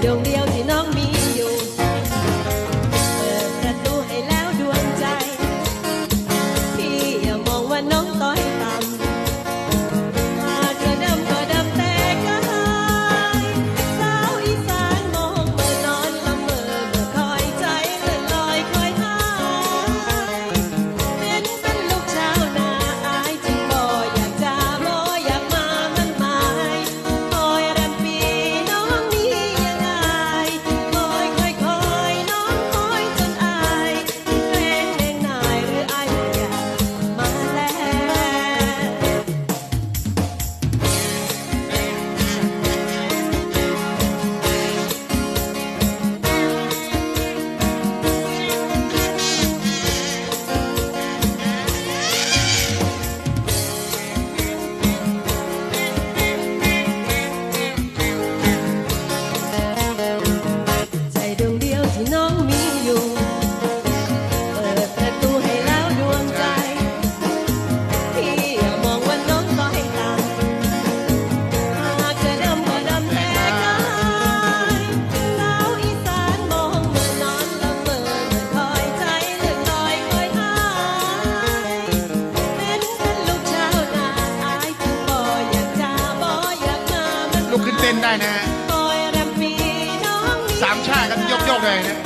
留恋。 น้องมีอยู่ เปิดประตูให้แล้วดวงใจ พี่อย่ามองว่าน้องต้อยต่ำหากจะดำก็ดำแต่กายสาวอีสานมองเมื่อนอนละเมอเมื่อคอยใจเลื่อนลอยคอยหายเป็นเป็นลูกชาวนาอายจึงบ่อยากจะบ่อยากมามัน ลุกขึ้นเต้นได้นะฮะ คอ